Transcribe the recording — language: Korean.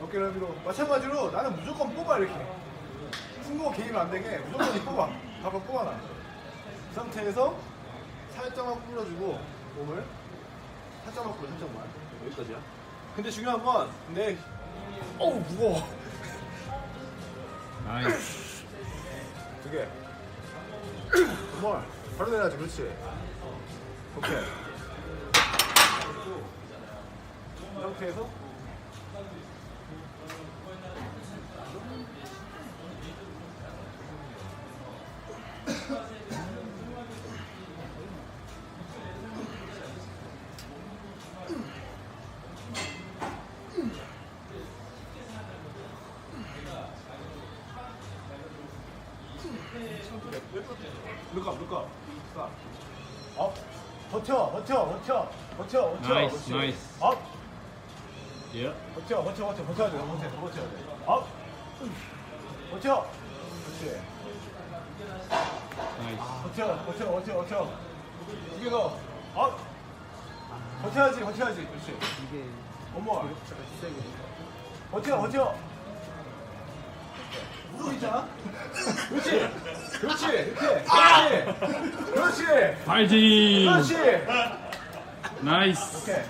어깨를 위로. 마찬가지로 나는 무조건 뽑아 이렇게. 승부가 개입 안 되게 무조건 이 뽑아. 가방 뽑아놔. 이 상태에서 살짝만 풀어주고 몸을 살짝만 풀어 살짝만 여기까지야. 근데 중요한 건내 어우 무거워. 나이스. 두 개. 정말 바로 내려야지 그렇지. 오케이. 이 상태에서 누가 누가 누가 업. 버텨 버텨 버텨. 버텨 버텨. 나이스, 그렇지. 나이스. 업. 예. 버텨 버텨 버텨. 버텨야 돼 버텨 더 버텨야 돼업. 버텨. 그렇지. 나이스. 버텨 버텨 버텨 버텨. 두개더업 버텨야지 버텨야지 그렇지. 이게 세게. 버텨 버텨. 무릎 있잖아 그렇지. 그렇지. 이렇게. 그렇지. 그렇지. 파이팅! 그렇지. 나이스. 오케이